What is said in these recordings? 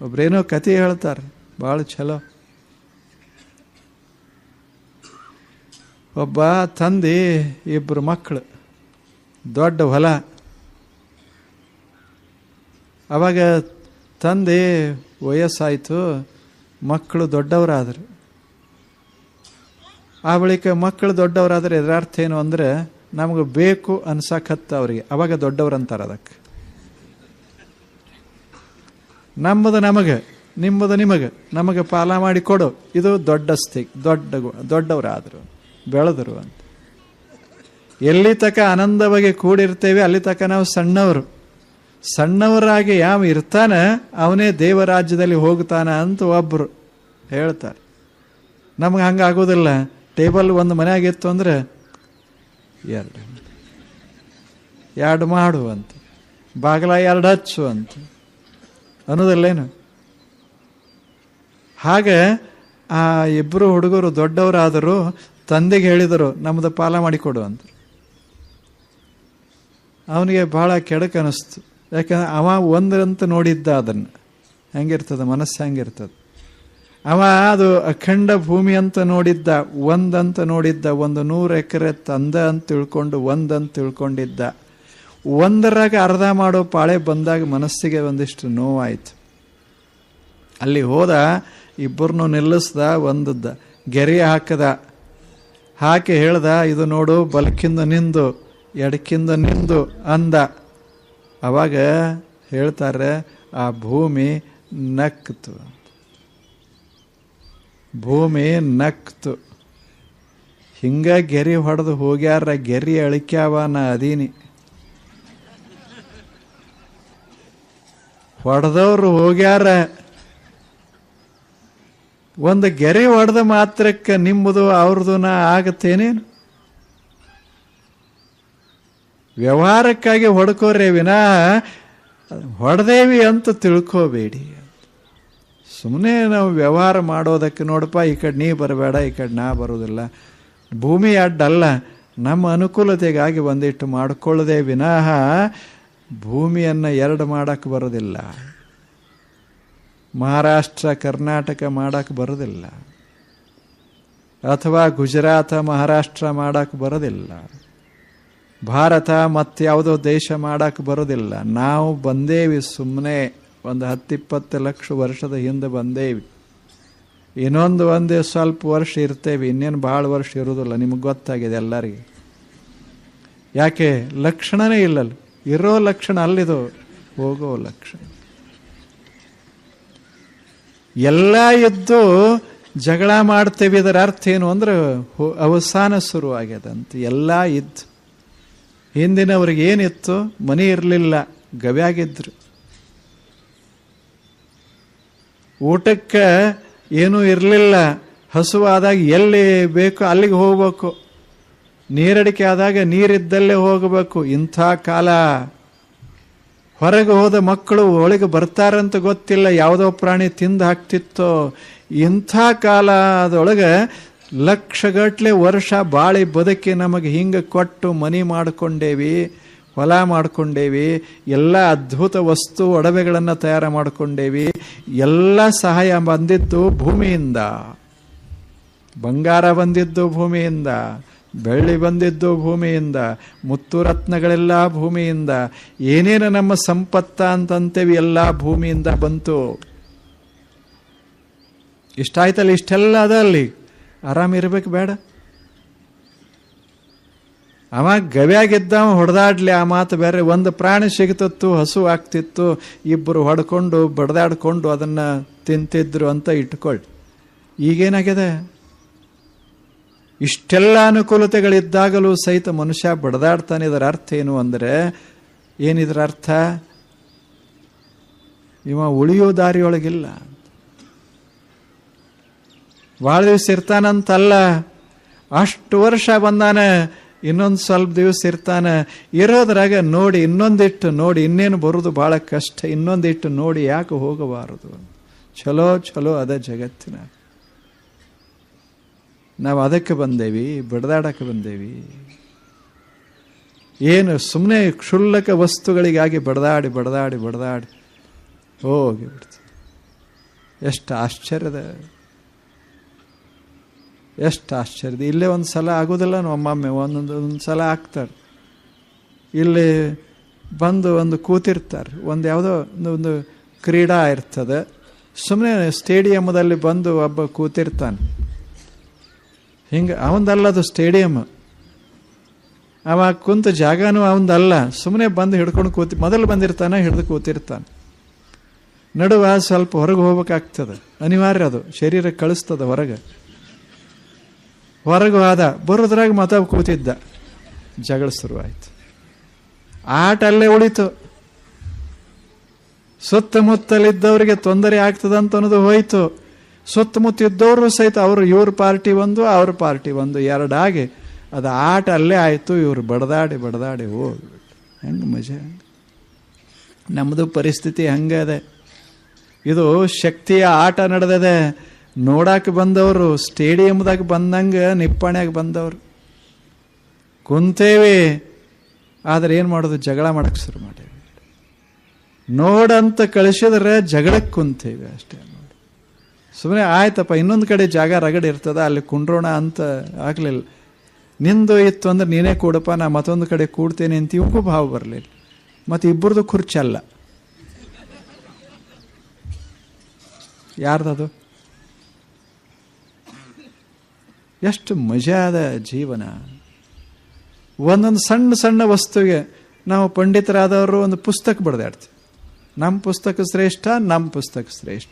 ಒಬ್ರೇನೋ ಕತೆ ಹೇಳ್ತಾರೆ, ಭಾಳ ಚಲೋ ಒಬ್ಬ ತಂದೆ ಇಬ್ಬರು ಮಕ್ಕಳು ದೊಡ್ಡ ಹೊಲ. ಅವಾಗ ತಂದೆ ವಯಸ್ಸಾಯಿತು ಮಕ್ಕಳು ದೊಡ್ಡವರಾದರು. ಆ ಬಳಿಕ ಮಕ್ಕಳು ದೊಡ್ಡವರಾದರೆ ಇದರ ಅರ್ಥ ಏನು ಅಂದರೆ, ನಮಗೆ ಬೇಕು ಅನ್ಸಕತ್ತ ಅವರಿಗೆ, ಅವಾಗ ದೊಡ್ಡವ್ರು ಅಂತಾರೆ ಅದಕ್ಕೆ. ನಮ್ಮದು ನಮಗೆ, ನಿಮ್ಮದು ನಿಮಗೆ, ನಮಗೆ ಪಾಲ ಮಾಡಿ ಕೊಡು. ಇದು ದೊಡ್ಡ ಸ್ಥಿ ದೊಡ್ಡ ದೊಡ್ಡವರಾದರು, ಬೆಳೆದರು ಅಂತ. ಎಲ್ಲಿ ತಕ ಆನಂದವಾಗಿ ಕೂಡಿರ್ತೇವೆ, ಅಲ್ಲಿ ತಕ ನಾವು ಸಣ್ಣವರು. ಸಣ್ಣವರಾಗಿ ಯಾವ ಇರ್ತಾನೆ, ಅವನೇ ದೇವರಾಜ್ಯದಲ್ಲಿ ಹೋಗ್ತಾನೆ ಅಂತ ಒಬ್ಬರು ಹೇಳ್ತಾರೆ. ನಮ್ಗೆ ಹಂಗೆ ಆಗೋದಿಲ್ಲ. ಟೇಬಲ್ ಒಂದು ಮನೆಯಾಗಿತ್ತು ಅಂದ್ರೆ, ಎರಡು. ಎರಡು ಮಾಡು ಅಂತ. ಬಾಗಿಲ ಎರಡು ಹಚ್ಚು ಅಂತ. ಅನ್ನೋದಿಲ್ಲೇನು? ಹಾಗೆ ಆ ಇಬ್ಬರು ಹುಡುಗರು ದೊಡ್ಡವರಾದರೂ ತಂದೆಗೆ ಹೇಳಿದರು, ನಮ್ಮದು ಪಾಲ ಮಾಡಿಕೊಡು ಅಂತ. ಅವನಿಗೆ ಭಾಳ ಕೆಡಕ್ ಅನಿಸ್ತು ಯಾಕಂದ್ರೆ ಅವ ಒಂದರಂತ ನೋಡಿದ್ದ ಅದನ್ನು. ಹೆಂಗಿರ್ತದ, ಮನಸ್ಸು ಹೆಂಗಿರ್ತದೆ. ಅವ ಅದು ಅಖಂಡ ಭೂಮಿ ಅಂತ ನೋಡಿದ್ದ, ಒಂದಂತ ನೋಡಿದ್ದ, ಒಂದು ನೂರು ಎಕರೆ ತಂದ ಅಂತ ತಿಳ್ಕೊಂಡು, ಒಂದಂತ ತಿಳ್ಕೊಂಡಿದ್ದ. ಒಂದರಾಗ ಅರ್ಧ ಮಾಡೋ ಪಾಳೆ ಬಂದಾಗ ಮನಸ್ಸಿಗೆ ಒಂದಿಷ್ಟು ನೋವಾಯಿತು. ಅಲ್ಲಿ ಹೋದ, ಇಬ್ಬರನ್ನು ನಿಲ್ಲಿಸ್ದ, ಒಂದದ್ದ ಗೆರೆ ಹಾಕದ. ಹಾಕಿ ಹೇಳ್ದ, ಇದು ನೋಡು ಬಲಕಿಂದ ನಿಂದು ಎಡಕಿಂದ ನಿಂದು ಅಂದ. ಅವಾಗ ಹೇಳ್ತಾರೆ, ಆ ಭೂಮಿ ನಕ್ತು ಭೂಮಿ ನಕ್ತು. ಹಿಂಗ ಗೆರಿ ಹೊಡೆದು ಹೋಗ್ಯಾರ, ಗೆರಿ ಅಳಿಕ್ಯಾವ ನಾ ಅದೀನಿ. ಹೊಡೆದವ್ರು ಹೋಗ್ಯಾರ. ಒಂದು ಗೆರೆ ಹೊಡೆದ ಮಾತ್ರಕ್ಕೆ ನಿಮ್ಮದು ಅವ್ರದ್ದು ನಾ ಆಗತ್ತೇನೇನು? ವ್ಯವಹಾರಕ್ಕಾಗಿ ಹೊಡ್ಕೋರೆ ವಿನಾ, ಹೊಡೆದೇವಿ ಅಂತ ತಿಳ್ಕೋಬೇಡಿ. ಸುಮ್ಮನೆ ನಾವು ವ್ಯವಹಾರ ಮಾಡೋದಕ್ಕೆ ನೋಡಪ್ಪ, ಈ ಕಡೆ ನೀ ಬರಬೇಡ, ಈ ಕಡೆ ನಾ ಬರೋದಿಲ್ಲ. ಭೂಮಿ ಅಡ್ಡಲ್ಲ, ನಮ್ಮ ಅನುಕೂಲತೆಗಾಗಿ ಒಂದಿಟ್ಟು ಮಾಡಿಕೊಳ್ಳದೆ ವಿನಃ ಭೂಮಿಯನ್ನು ಎರಡು ಮಾಡೋಕ್ಕೆ ಬರೋದಿಲ್ಲ. ಮಹಾರಾಷ್ಟ್ರ, ಕರ್ನಾಟಕ ಮಾಡೋಕ್ಕೆ ಬರೋದಿಲ್ಲ. ಅಥವಾ ಗುಜರಾತ, ಮಹಾರಾಷ್ಟ್ರ ಮಾಡೋಕ್ಕೆ ಬರೋದಿಲ್ಲ. ಭಾರತ ಮತ್ತಾವುದೋ ದೇಶ ಮಾಡೋಕ್ಕೆ ಬರೋದಿಲ್ಲ. ನಾವು ಬಂದೇವಿ ಸುಮ್ಮನೆ ಒಂದು ಹತ್ತಿಪ್ಪತ್ತು ಲಕ್ಷ ವರ್ಷದ ಹಿಂದೆ ಬಂದೇವಿ. ಇನ್ನೊಂದು ಒಂದೇ ಸ್ವಲ್ಪ ವರ್ಷ ಇರ್ತೇವೆ. ಇನ್ನೇನು ಭಾಳ ವರ್ಷ ಇರೋದಿಲ್ಲ ನಿಮಗೆ ಗೊತ್ತಾಗಿದೆ ಎಲ್ಲರಿಗೆ. ಯಾಕೆ? ಲಕ್ಷಣನೇ ಇಲ್ಲಲ್ಲ. ಇರೋ ಲಕ್ಷಣ ಅಲ್ಲಿದು, ಹೋಗೋ ಲಕ್ಷಣ. ಎಲ್ಲ ಇದ್ದು ಜಗಳ ಮಾಡ್ತೇವೆ ಇದರ ಅರ್ಥ ಏನು ಅಂದ್ರೆ ಅವಸಾನ ಶುರುವಾಗ್ಯದಂತ. ಎಲ್ಲ ಇದ್ದು ಹಿಂದಿನವ್ರಿಗೆ ಏನಿತ್ತು? ಮನೆ ಇರಲಿಲ್ಲ, ಗವ್ಯಾಗಿದ್ರು. ಊಟಕ್ಕೆ ಏನೂ ಇರಲಿಲ್ಲ, ಹಸುವಾದಾಗ ಎಲ್ಲಿ ಬೇಕು ಅಲ್ಲಿಗೆ ಹೋಗ್ಬೇಕು. ನೀರಡಿಕೆ ಆದಾಗ ನೀರಿದ್ದಲ್ಲೇ ಹೋಗಬೇಕು. ಇಂಥ ಕಾಲ. ಹೊರಗೆ ಹೋದ ಮಕ್ಕಳು ಒಳಗೆ ಬರ್ತಾರಂತ ಗೊತ್ತಿಲ್ಲ. ಯಾವುದೋ ಪ್ರಾಣಿ ತಿಂದು ಹಾಕ್ತಿತ್ತೋ. ಇಂಥ ಕಾಲ ಅದೊಳಗೆ ಲಕ್ಷಗಟ್ಲೆ ವರ್ಷ ಬಾಳಿ ಬದುಕಿ ನಮಗೆ ಹಿಂಗೆ ಕೊಟ್ಟು ಮನಿ ಮಾಡಿಕೊಂಡೇವಿ, ಹೊಲ ಮಾಡಿಕೊಂಡೇವಿ, ಎಲ್ಲ ಅದ್ಭುತ ವಸ್ತು ಒಡವೆಗಳನ್ನು ತಯಾರು ಮಾಡಿಕೊಂಡೇವಿ, ಎಲ್ಲ ಸಹಾಯ ಬಂದಿದ್ದು ಭೂಮಿಯಿಂದ. ಬಂಗಾರ ಬಂದಿದ್ದು ಭೂಮಿಯಿಂದ. ಬೆಳ್ಳಿ ಬಂದಿದ್ದು ಭೂಮಿಯಿಂದ, ಮುತ್ತು ರತ್ನಗಳೆಲ್ಲ ಭೂಮಿಯಿಂದ, ಏನೇನು ನಮ್ಮ ಸಂಪತ್ತ ಅಂತಂತೇವಿ ಎಲ್ಲ ಭೂಮಿಯಿಂದ ಬಂತು. ಇಷ್ಟಾಯ್ತಲ್ಲ ಇಷ್ಟೆಲ್ಲ ಅದ ಅಲ್ಲಿ. ಆರಾಮ ಇರ್ಬೇಕು ಬೇಡ. ಅವ ಗವ್ಯಾಗಿದ್ದವ ಹೊಡೆದಾಡ್ಲಿ, ಆ ಮಾತು ಬೇರೆ. ಒಂದು ಪ್ರಾಣಿ ಸಿಗ್ತಿತ್ತು, ಹಸು ಆಗ್ತಿತ್ತು ಇಬ್ಬರು ಹೊಡ್ಕೊಂಡು, ಬಡ್ದಾಡ್ಕೊಂಡು ಅದನ್ನ ತಿಂತಿದ್ರು ಅಂತ ಇಟ್ಕೊಳ್ಳಿ ಈಗೇನಾಗಿದೆ? ಇಷ್ಟೆಲ್ಲ ಅನುಕೂಲತೆಗಳಿದ್ದಾಗಲೂ ಸಹಿತ ಮನುಷ್ಯ ಬಡದಾಡ್ತಾನೆ. ಇದರ ಅರ್ಥ ಏನು ಅಂದರೆ, ಏನಿದ್ರ ಅರ್ಥ? ಇವ ಉಳಿಯೋ ದಾರಿಯೊಳಗಿಲ್ಲ. ಭಾಳ ದಿವಸ ಇರ್ತಾನಂತಲ್ಲ. ಅಷ್ಟು ವರ್ಷ ಬಂದಾನೆ, ಇನ್ನೊಂದು ಸ್ವಲ್ಪ ದಿವಸ ಇರ್ತಾನೆ. ಇರೋದ್ರಾಗ ನೋಡಿ ಇನ್ನೊಂದಿಟ್ಟು ನೋಡಿ ಇನ್ನೇನು ಬರೋದು ಭಾಳ ಕಷ್ಟ. ಇನ್ನೊಂದಿಟ್ಟು ನೋಡಿ ಯಾಕೆ ಹೋಗಬಾರದು ಚಲೋ ಚಲೋ ಅದ ಜಗತ್ತಿನ ನಾವು ಅದಕ್ಕೆ ಬಂದೇವಿ, ಬಡದಾಡಕ್ಕೆ ಬಂದೇವಿ. ಏನು ಸುಮ್ಮನೆ ಕ್ಷುಲ್ಲಕ ವಸ್ತುಗಳಿಗಾಗಿ ಬಡದಾಡಿ ಬಡದಾಡಿ ಬಡದಾಡಿ ಹೋಗಿ ಬಿಡ್ತೀವಿ ಎಷ್ಟು ಆಶ್ಚರ್ಯದ ಎಷ್ಟು ಆಶ್ಚರ್ಯದ. ಇಲ್ಲೇ ಒಂದು ಸಲ ಆಗೋದಿಲ್ಲ ಒಮ್ಮೊಮ್ಮೆ ಒಂದೊಂದು ಒಂದು ಸಲ ಆಗ್ತಾರೆ. ಇಲ್ಲಿ ಬಂದು ಒಂದು ಕೂತಿರ್ತಾರೆ. ಒಂದು ಯಾವುದೋ ಒಂದು ಒಂದು ಕ್ರೀಡಾ ಇರ್ತದೆ. ಸುಮ್ಮನೆ ಸ್ಟೇಡಿಯಮ್ದಲ್ಲಿ ಬಂದು ಒಬ್ಬ ಕೂತಿರ್ತಾನೆ. ಹಿಂಗೆ ಅವಂದಲ್ಲದು ಸ್ಟೇಡಿಯಮ್ ಅವ ಕುಂತ ಜಾಗನೂ ಅವಂದಲ್ಲ. ಸುಮ್ಮನೆ ಬಂದು ಹಿಡ್ಕೊಂಡು ಕೂತಿ, ಮೊದಲು ಬಂದಿರ್ತಾನೆ, ಹಿಡಿದು ಕೂತಿರ್ತಾನೆ. ನಡುವ ಸ್ವಲ್ಪ ಹೊರಗೆ ಹೋಗ್ಬೇಕಾಗ್ತದೆ. ಅನಿವಾರ್ಯ ಅದು. ಶರೀರ ಕಳಿಸ್ತದೆ ಹೊರಗೆ. ಹೊರಗೆ ಆದ ಬರೋದ್ರಾಗ ಮತ ಕೂತಿದ್ದ. ಜಗಳ ಶುರುವಾಯ್ತು. ಆಟ ಅಲ್ಲೇ ಉಳಿತು. ಸುತ್ತಮುತ್ತಲಿದ್ದವರಿಗೆ ತೊಂದರೆ ಆಗ್ತದಂತ ಅನ್ನೋದು ಹೋಯ್ತು. ಸುತ್ತಮುತ್ತ ಇದ್ದವರು ಸಹಿತ ಅವರು ಇವ್ರ ಪಾರ್ಟಿ ಒಂದು ಅವ್ರ ಪಾರ್ಟಿ ಒಂದು ಎರಡಾಗಿ ಅದು ಆಟ ಅಲ್ಲೇ ಆಯಿತು, ಇವರು ಬಡದಾಡಿ ಬಡದಾಡಿ ಹೋಗ್ಬಿಟ್ಟು ಹೆಂಗೆ ಮಜಾ? ನಮ್ಮದು ಪರಿಸ್ಥಿತಿ ಹಂಗೆ ಅದೆ. ಇದು ಶಕ್ತಿಯ ಆಟ ನಡೆದಿದೆ. ನೋಡಕ್ಕೆ ಬಂದವರು ಸ್ಟೇಡಿಯಮ್ದಾಗ ಬಂದಂಗೆ ನಿಪ್ಪಾಣ್ಯಾಗ ಬಂದವರು. ಕುಂತೇವಿ, ಆದರೆ ಏನು ಮಾಡೋದು? ಜಗಳ ಮಾಡಕ್ಕೆ ಶುರು ಮಾಡೇವಿ ನೋಡಂತ ಕಳಿಸಿದ್ರೆ ಜಗಳಕ್ಕೆ ಕುಂತೇವಿ ಅಷ್ಟೇ. ಸುಮ್ಮನೆ ಆಯ್ತಪ್ಪ, ಇನ್ನೊಂದು ಕಡೆ ಜಾಗ ರಗಡೆ ಇರ್ತದ, ಅಲ್ಲಿ ಕುಂಡ್ರೋಣ ಅಂತ ಆಗಲಿಲ್ಲ. ನಿಂದು ಇತ್ತು ಅಂದ್ರೆ ನೀನೇ ಕೂಡಪ್ಪ, ನಾ ಮತ್ತೊಂದು ಕಡೆ ಕೂಡ್ತೇನೆ ಅಂತ ಇವಕ್ಕೂ ಭಾವ ಬರಲಿಲ್ಲ. ಮತ್ತು ಇಬ್ಬರದು ಖುರ್ಚಲ್ಲ. ಯಾರ್ದದು? ಎಷ್ಟು ಮಜಾದ ಜೀವನ. ಒಂದೊಂದು ಸಣ್ಣ ಸಣ್ಣ ವಸ್ತುವಿಗೆ ನಾವು ಪಂಡಿತರಾದವರು ಒಂದು ಪುಸ್ತಕ ಬಡ್ದಾಡ್ತೀವಿ ನಮ್ಮ ಪುಸ್ತಕ ಶ್ರೇಷ್ಠ ನಮ್ಮ ಪುಸ್ತಕ ಶ್ರೇಷ್ಠ.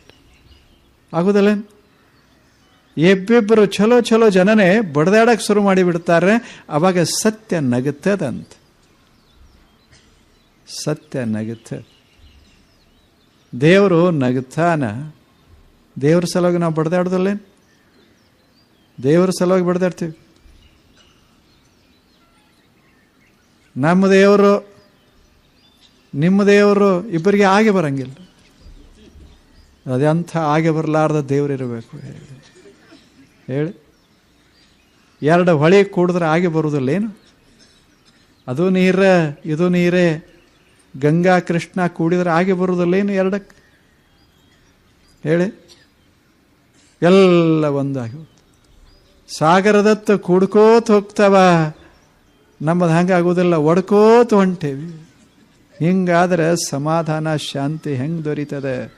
ಆಗುದಲ್ಲ ಎಬ್ಬಿಬ್ಬರು ಚಲೋ ಚಲೋ ಜನನೇ ಬಡ್ದಾಡಕ್ಕೆ ಶುರು ಮಾಡಿಬಿಡ್ತಾರೆ. ಅವಾಗ ಸತ್ಯ ನಗುತ್ತದಂತ. ಸತ್ಯ ನಗುತ್ತ. ದೇವರು ನಗುತ್ತಾನ? ದೇವ್ರ ಸಲುವಾಗಿ ನಾವು ಬಡ್ದಾಡ್ದಲ್ಲೇನು? ದೇವ್ರ ಸಲುವಾಗಿ ಬಡ್ದಾಡ್ತೀವಿ. ನಮ್ಮ ದೇವರು, ನಿಮ್ಮ ದೇವರು ಇಬ್ಬರಿಗೆ ಆಗಿ ಬರಂಗಿಲ್ಲ. ಅದೆಂಥ ಆಗಿ ಬರಲಾರ್ದ ದೇವರಿರಬೇಕು ಹೇಳಿ ಹೇಳಿ. ಎರಡು ಹೊಳೆ ಕೂಡಿದ್ರೆ ಆಗಿ ಬರುವುದಿಲ್ಲ ಏನು? ಅದು ನೀರ, ಇದು ನೀರೇ, ಗಂಗಾ, ಕೃಷ್ಣ ಕೂಡಿದ್ರೆ ಆಗಿ ಬರುವುದಿಲ್ಲ ಏನು ಎರಡಕ್ಕೆ? ಹೇಳಿ. ಎಲ್ಲ ಒಂದಾಗಿ ಸಾಗರದತ್ತ ಕೂಡ್ಕೋತ ಹೋಗ್ತಾವ. ನಮ್ಮದು ಹಂಗೆ ಆಗೋದಿಲ್ಲ. ಒಡ್ಕೋತ ಹೊಂಟೇವಿ. ಹಿಂಗಾದ್ರೆ ಸಮಾಧಾನ, ಶಾಂತಿ ಹೆಂಗೆ ದೊರೀತದೆ?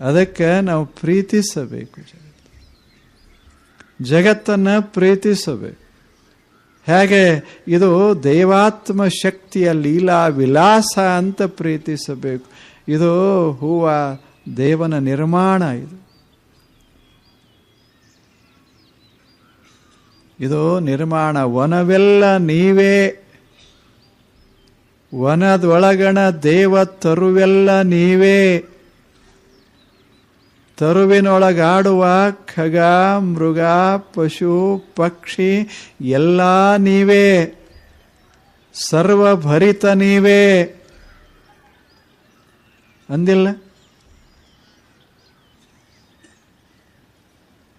ಅದಕ್ಕೆ ನಾವು ಪ್ರೀತಿಸಬೇಕು. ಜಗತ್ತನ್ನು ಪ್ರೀತಿಸಬೇಕು. ಹೇಗೆ? ಇದು ದೈವಾತ್ಮ ಶಕ್ತಿಯ ಲೀಲಾ ವಿಲಾಸ ಅಂತ ಪ್ರೀತಿಸಬೇಕು. ಇದು ಹೂವ ದೇವನ ನಿರ್ಮಾಣ ಇದು. ಇದು ನಿರ್ಮಾಣ ವನವೆಲ್ಲ ನೀವೇ. ವನದೊಳಗಣ ದೇವ ತರುವೆಲ್ಲ ನೀವೇ. ತರುವಿನೊಳಗಾಡುವ ಖಗ, ಮೃಗ, ಪಶು, ಪಕ್ಷಿ, ಎಲ್ಲ ನೀವೇ. ಸರ್ವಭರಿತ ನೀವೇ. ಅಂದಿಲ್ಲ?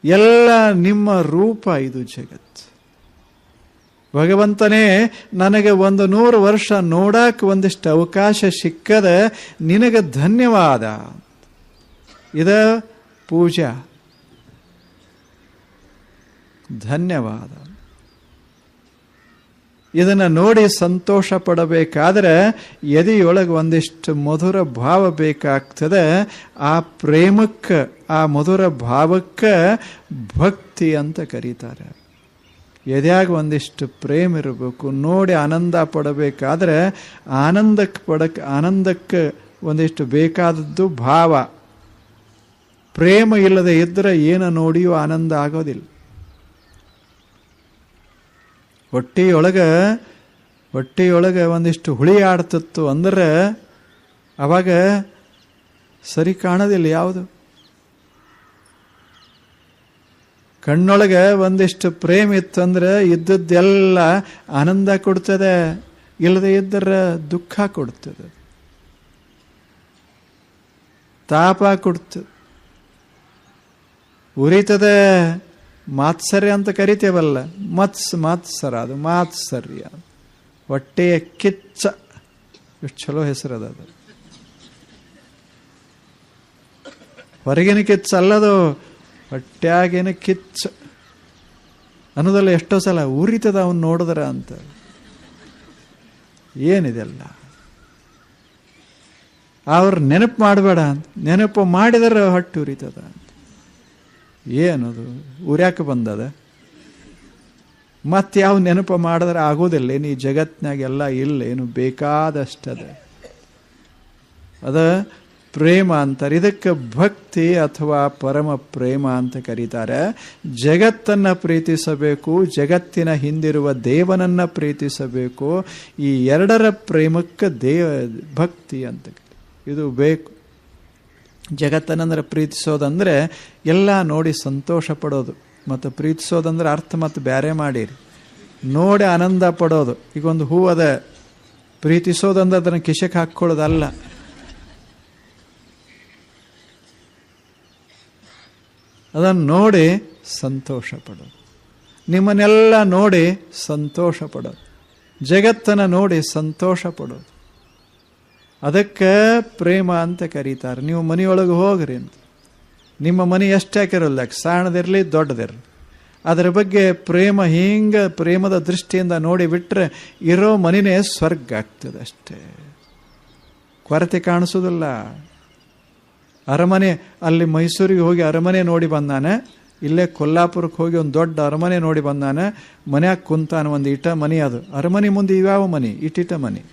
ಎಲ್ಲ ನಿಮ್ಮ ರೂಪ ಇದು ಜಗತ್ತು. ಭಗವಂತನೇ, ನನಗೆ ಒಂದು ನೂರು ವರ್ಷ ನೋಡಕ್ಕೆ ಒಂದಿಷ್ಟು ಅವಕಾಶ ಸಿಕ್ಕದ ನಿನಗೆ ಧನ್ಯವಾದ. ಇದ ಪೂಜಾ ಧನ್ಯವಾದ ಇದನ್ನು ನೋಡಿ ಸಂತೋಷ ಪಡಬೇಕಾದ್ರೆ ಎದೆಯೊಳಗೆ ಒಂದಿಷ್ಟು ಮಧುರ ಭಾವ ಬೇಕಾಗ್ತದೆ. ಆ ಪ್ರೇಮಕ್ಕೆ, ಆ ಮಧುರ ಭಾವಕ್ಕೆ ಭಕ್ತಿ ಅಂತ ಕರೀತಾರೆ. ಎದೆಯಾಗ ಒಂದಿಷ್ಟು ಪ್ರೇಮ ಇರಬೇಕು, ನೋಡಿ ಆನಂದ ಪಡಬೇಕಾದ್ರೆ ಆನಂದಕ್ಕೆ ಪಡಕ್ಕೆ ಆನಂದಕ್ಕೆ ಒಂದಿಷ್ಟು ಬೇಕಾದದ್ದು ಭಾವ. ಪ್ರೇಮ ಇಲ್ಲದೆ ಇದ್ದರೆ ಏನು ನೋಡಿಯೂ ಆನಂದ ಆಗೋದಿಲ್ಲ. ಹೊಟ್ಟೆಯೊಳಗೆ ಹೊಟ್ಟೆಯೊಳಗೆ ಒಂದಿಷ್ಟು ಹುಳಿ ಆಡ್ತಿತ್ತು ಅಂದರೆ ಅವಾಗ ಸರಿ ಕಾಣೋದಿಲ್ಲ ಯಾವುದು. ಕಣ್ಣೊಳಗೆ ಒಂದಿಷ್ಟು ಪ್ರೇಮ ಇತ್ತಂದ್ರೆ ಇದ್ದದ್ದೆಲ್ಲ ಆನಂದ ಕೊಡ್ತದೆ, ಇಲ್ಲದೆ ಇದ್ದರೆ ದುಃಖ ಕೊಡ್ತದೆ. ತಾಪ ಕೊಡ್ತದೆ. ಉರಿತದೆ ಮಾತ್ಸರ್ಯ ಅಂತ ಕರಿತೇವಲ್ಲ. ಮತ್ಸ್, ಮಾತ್ಸರ, ಅದು ಮಾತ್ಸರ್ಯ. ಹೊಟ್ಟೆಯ ಕಿಚ್ಚ. ಎಷ್ಟು ಚಲೋ ಹೆಸರದ ಅದು ಹೊರಗಿನ ಕಿಚ್ಚ ಅಲ್ಲದು ಹೊಟ್ಟೆಯಾಗಿನ ಕಿಚ್ಚ. ಅನ್ನೋದಲ್ಲ ಎಷ್ಟೋ ಸಲ ಉರಿತದ ಅವನು ನೋಡಿದ್ರ ಅಂತ. ಏನಿದೆಲ್ಲ? ಅವ್ರ ನೆನಪು ಮಾಡಬೇಡ ಅಂತ. ನೆನಪು ಮಾಡಿದರೆ ಹೊಟ್ಟೆ ಉರಿತದ ಏನದು? ಉರ್ಯಾಕೆ ಬಂದದ? ಮತ್ತೆ ಯಾವ ನೆನಪು ಮಾಡಿದ್ರೆ ಆಗೋದಿಲ್ಲ. ಏನು ಈ ಜಗತ್ನಾಗೆಲ್ಲ ಇಲ್ಲ. ಏನು ಬೇಕಾದಷ್ಟದ. ಅದ ಪ್ರೇಮ ಅಂತಾರೆ. ಇದಕ್ಕೆ ಭಕ್ತಿ ಅಥವಾ ಪರಮ ಪ್ರೇಮ ಅಂತ ಕರೀತಾರೆ. ಜಗತ್ತನ್ನು ಪ್ರೀತಿಸಬೇಕು. ಜಗತ್ತಿನ ಹಿಂದಿರುವ ದೇವನನ್ನು ಪ್ರೀತಿಸಬೇಕು. ಈ ಎರಡರ ಪ್ರೇಮಕ್ಕೆ ದೇವ ಭಕ್ತಿ ಅಂತ ಇದು ಬೇಕು. ಜಗತ್ತನ್ನಂದ್ರೆ ಪ್ರೀತಿಸೋದಂದ್ರೆ ಎಲ್ಲ ನೋಡಿ ಸಂತೋಷ ಪಡೋದು. ಮತ್ತು ಪ್ರೀತಿಸೋದಂದ್ರೆ ಅರ್ಥ ಮತ್ತು ಬೇರೆ ಮಾಡಿರಿ. ನೋಡಿ ಆನಂದ ಪಡೋದು. ಈಗ ಒಂದು ಹೂ ಅದ, ಪ್ರೀತಿಸೋದಂದ್ರೆ ಅದನ್ನು ಕಿಶಕ್ಕೆ ಹಾಕ್ಕೊಳ್ಳೋದಲ್ಲ. ಅದನ್ನು ನೋಡಿ ಸಂತೋಷ ಪಡೋದು. ನಿಮ್ಮನ್ನೆಲ್ಲ ನೋಡಿ ಸಂತೋಷ ಪಡೋದು. ಜಗತ್ತನ್ನು ನೋಡಿ ಸಂತೋಷ ಪಡೋದು. ಅದಕ್ಕೆ ಪ್ರೇಮ ಅಂತ ಕರೀತಾರೆ. ನೀವು ಮನೆಯೊಳಗೆ ಹೋಗ್ರಿ ಅಂತ. ನಿಮ್ಮ ಮನೆ ಎಷ್ಟಾಕಿರಲ್ಲ ಸಣ್ಣದಿರಲಿ ದೊಡ್ಡದಿರಲಿ. ಅದರ ಬಗ್ಗೆ ಪ್ರೇಮ ಹಿಂಗೆ ಪ್ರೇಮದ ದೃಷ್ಟಿಯಿಂದ ನೋಡಿ ಬಿಟ್ಟರೆ ಇರೋ ಮನೆಯೇ ಸ್ವರ್ಗ ಆಗ್ತದೆ ಅಷ್ಟೇ. ಕೊರತೆ ಕಾಣಿಸೋದಿಲ್ಲ ಅರಮನೆ, ಅಲ್ಲಿ ಮೈಸೂರಿಗೆ ಹೋಗಿ ಅರಮನೆ ನೋಡಿ ಬಂದಾನೆ. ಇಲ್ಲೇ ಕೊಲ್ಲಾಪುರಕ್ಕೆ ಹೋಗಿ ಒಂದು ದೊಡ್ಡ ಅರಮನೆ ನೋಡಿ ಬಂದಾನೆ. ಮನ್ಯಾಗ ಕುಂತಾನೆ ಒಂದು ಇಟ ಮನೆ ಅದು. ಅರಮನೆ ಮುಂದೆ ಇವ್ಯಾವ ಮನೆ? ಇಟ್ಟಿಟ ಮನೆ.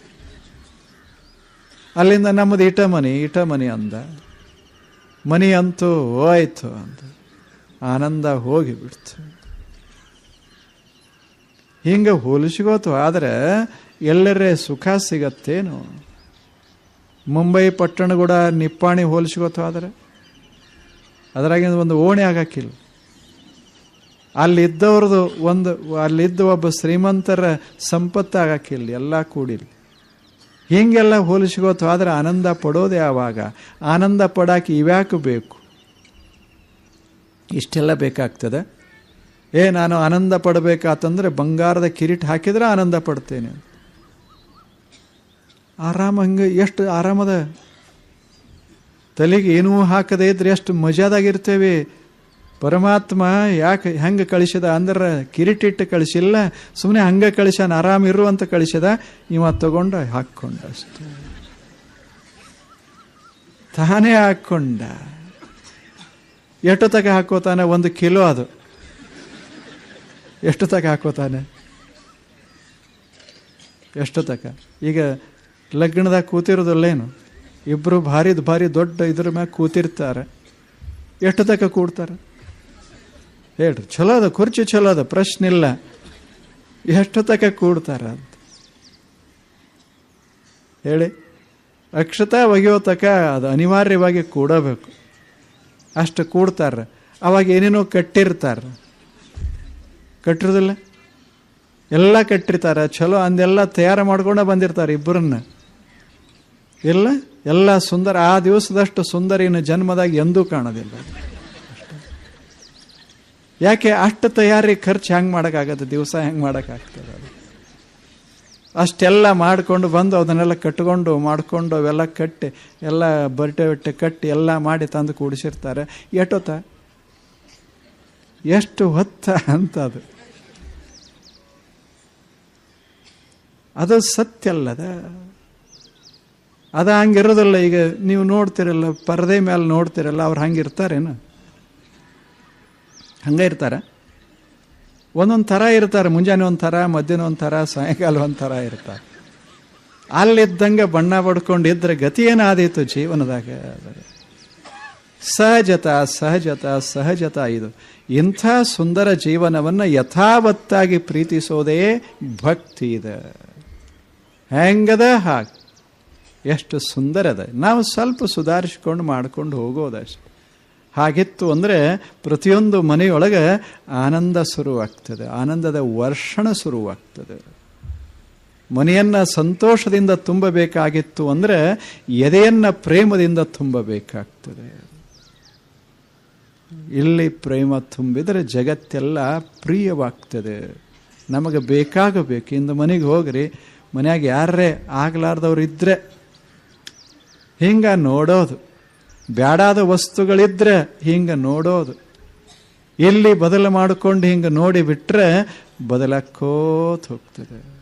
ಅಲ್ಲಿಂದ ನಮ್ಮದು ಇಟ ಮನಿ ಇಟ ಮನೆ ಅಂದ. ಮನಿ ಅಂತೂ ಹೋಯ್ತು ಅಂತ ಆನಂದ ಹೋಗಿಬಿಡ್ತು. ಹಿಂಗೆ ಹೋಲಿಸಿಗೋತು, ಆದರೆ ಎಲ್ಲರೇ ಸುಖ ಸಿಗತ್ತೇನು? ಮುಂಬೈ ಪಟ್ಟಣ ಕೂಡ ನಿಪ್ಪಾಣಿ ಹೋಲಿಸಿಗೋತು, ಆದರೆ ಅದರಾಗಿಂದ ಒಂದು ಓಣಿ ಆಗಕ್ಕಿಲ್ಲ. ಅಲ್ಲಿದ್ದವ್ರದ್ದು ಒಂದು, ಅಲ್ಲಿದ್ದ ಒಬ್ಬ ಶ್ರೀಮಂತರ ಸಂಪತ್ತು ಆಗಕ್ಕಿಲ್ಲ, ಎಲ್ಲ ಕೂಡಿಲ್ಲ. ಹಿಂಗೆಲ್ಲ ಹೋಲಿಸ್ಕೋತು ಆದರೆ ಆನಂದ ಪಡೋದು ಯಾವಾಗ ಆನಂದ ಪಡೋಕೆ ಇವ್ಯಾಕೆ ಬೇಕು? ಇಷ್ಟೆಲ್ಲ ಬೇಕಾಗ್ತದೆ. ಏ, ನಾನು ಆನಂದ ಪಡಬೇಕಾತಂದರೆ ಬಂಗಾರದ ಕಿರೀಟ ಹಾಕಿದ್ರೆ ಆನಂದ ಪಡ್ತೇನೆ. ಆರಾಮ ಹಂಗೆ ಎಷ್ಟು ಆರಾಮದ? ತಲೆಗೆ ಏನೂ ಹಾಕದೇ ಇದ್ರೆ ಎಷ್ಟು ಮಜಾದಾಗಿರ್ತೇವೆ? ಪರಮಾತ್ಮ ಯಾಕೆ ಹೆಂಗೆ ಕಳಿಸಿದ ಅಂದ್ರೆ ಕಿರಿಟಿಟ್ಟು ಕಳಿಸಿಲ್ಲ ಸುಮ್ಮನೆ ಹಂಗೆ ಕಳಿಸ್ಯಾನ, ಆರಾಮ ಇರುವಂತ ಕಳಿಸಿದ ಇವ ತಗೊಂಡ ಹಾಕ್ಕೊಂಡ ಅಷ್ಟೇ ತಾನೇ ಹಾಕ್ಕೊಂಡ. ಎಷ್ಟು ತಕ ಹಾಕೋತಾನೆ? ಒಂದು ಕಿಲೋ ಅದು. ಎಷ್ಟು ತಕ ಹಾಕೋತಾನೆ? ಎಷ್ಟು ತಕ? ಈಗ ಲಗ್ನದಾಗ ಕೂತಿರೋದಲ್ಲೇನು? ಇಬ್ಬರು ಭಾರಿ ಭಾರಿ ದೊಡ್ಡ ಇದ್ರ ಮ್ಯಾಗ ಕೂತಿರ್ತಾರೆ. ಎಷ್ಟು ತಕ ಕೂಡ್ತಾರೆ? ಹೇಳ್ರಿ ಚಲೋ ಅದ ಕುರ್ಚಿ ಅದ ಪ್ರಶ್ನೆ ಇಲ್ಲ. ಎಷ್ಟು ತಕ ಕೂಡ್ತಾರ ಅಂತ. ಹೇಳಿ, ಅಕ್ಷತ ಒಗೆಯೋ ತಕ ಅದು ಅನಿವಾರ್ಯವಾಗಿ ಕೂಡಬೇಕು. ಅಷ್ಟು ಕೂಡ್ತಾರ. ಅವಾಗ ಏನೇನೋ ಕಟ್ಟಿರ್ತಾರ. ಕಟ್ಟಿರೋದಿಲ್ಲ? ಎಲ್ಲ ಕಟ್ಟಿರ್ತಾರೆ ಚಲೋ ಅಂದೆಲ್ಲ ತಯಾರು ಮಾಡ್ಕೊಂಡೇ ಬಂದಿರ್ತಾರೆ ಇಬ್ಬರನ್ನ. ಇಲ್ಲ? ಎಲ್ಲ ಸುಂದರ, ಆ ದಿವಸದಷ್ಟು ಸುಂದರಿನ ಜನ್ಮದಾಗ ಎಂದೂ ಕಾಣೋದಿಲ್ಲ. ಯಾಕೆ ಅಷ್ಟು ತಯಾರಿ ಖರ್ಚು ಹೆಂಗೆ ಮಾಡೋಕ್ಕಾಗತ್ತೆ? ದಿವಸ ಹೆಂಗೆ ಮಾಡೋಕ್ಕಾಗ್ತದೆ ಅದು? ಅಷ್ಟೆಲ್ಲ ಮಾಡಿಕೊಂಡು ಬಂದು ಅದನ್ನೆಲ್ಲ ಕಟ್ಕೊಂಡು, ಮಾಡಿಕೊಂಡು ಅವೆಲ್ಲ ಕಟ್ಟಿ, ಎಲ್ಲ ಬರ್ಟೆ ಬಟ್ಟೆ ಕಟ್ಟಿ, ಎಲ್ಲ ಮಾಡಿ ತಂದು ಕೂಡಿಸಿರ್ತಾರೆ. ಎಟೋತ ಎಷ್ಟು ಹೊತ್ತ ಅಂತ ಅದು. ಅದು ಸತ್ಯ ಅಲ್ಲದ ಅದು ಹಂಗಿರೋದಲ್ಲ ಈಗ ನೀವು ನೋಡ್ತಿರಲ್ಲ, ಪರದೆ ಮೇಲೆ ನೋಡ್ತಿರಲ್ಲ, ಅವ್ರು ಹಂಗಿರ್ತಾರೇನು? ಹಂಗೆ ಇರ್ತಾರೆ. ಒಂದೊಂದು ಥರ ಇರ್ತಾರೆ. ಮುಂಜಾನೆ ಒಂಥರ ಮಧ್ಯಾಹ್ನ ಒಂಥರ ಥರ, ಸಾಯಂಕಾಲ ಒಂಥರ ಥರ ಇರ್ತಾರೆ. ಅಲ್ಲಿದ್ದಂಗೆ ಬಣ್ಣ ಬಡ್ಕೊಂಡಿದ್ರೆ ಗತಿ ಏನಾದೀತು ಜೀವನದಾಗ? ಸಹಜತ ಸಹಜತ ಸಹಜತ ಇದು. ಇಂಥ ಸುಂದರ ಜೀವನವನ್ನು ಯಥಾವತ್ತಾಗಿ ಪ್ರೀತಿಸೋದೇ ಭಕ್ತಿ ಇದೆ. ಹೆಂಗದ ಹಾಗೆ? ಎಷ್ಟು ಸುಂದರದ ನಾವು ಸ್ವಲ್ಪ ಸುಧಾರಿಸ್ಕೊಂಡು ಮಾಡ್ಕೊಂಡು ಹೋಗೋದಷ್ಟೆ. ಹಾಗಿತ್ತು ಅಂದರೆ ಪ್ರತಿಯೊಂದು ಮನೆಯೊಳಗೆ ಆನಂದ ಶುರುವಾಗ್ತದೆ. ಆನಂದದ ವರ್ಷಣ ಶುರುವಾಗ್ತದೆ. ಮನೆಯನ್ನು ಸಂತೋಷದಿಂದ ತುಂಬಬೇಕಾಗಿತ್ತು ಅಂದರೆ ಎದೆಯನ್ನು ಪ್ರೇಮದಿಂದ ತುಂಬಬೇಕಾಗ್ತದೆ. ಇಲ್ಲಿ ಪ್ರೇಮ ತುಂಬಿದರೆ ಜಗತ್ತೆಲ್ಲ ಪ್ರಿಯವಾಗ್ತದೆ. ನಮಗೆ ಬೇಕಾಗಬೇಕು. ಇಂದು ಮನೆಗೆ ಹೋಗ್ರಿ, ಮನೆಯಾಗ ಯಾರೇ ಆಗ್ಲಾರ್ದವ್ರು ಇದ್ದರೆ ಹಿಂಗೆ ನೋಡೋದು. ಬ್ಯಾಡಾದ ವಸ್ತುಗಳಿದ್ರೆ ಹಿಂಗೆ ನೋಡೋದು. ಇಲ್ಲಿ ಬದಲು ಮಾಡಿಕೊಂಡು ಹಿಂಗೆ ನೋಡಿ ಬಿಟ್ರೆ ಬದಲಾಕೋತ ಹೋಗ್ತದೆ.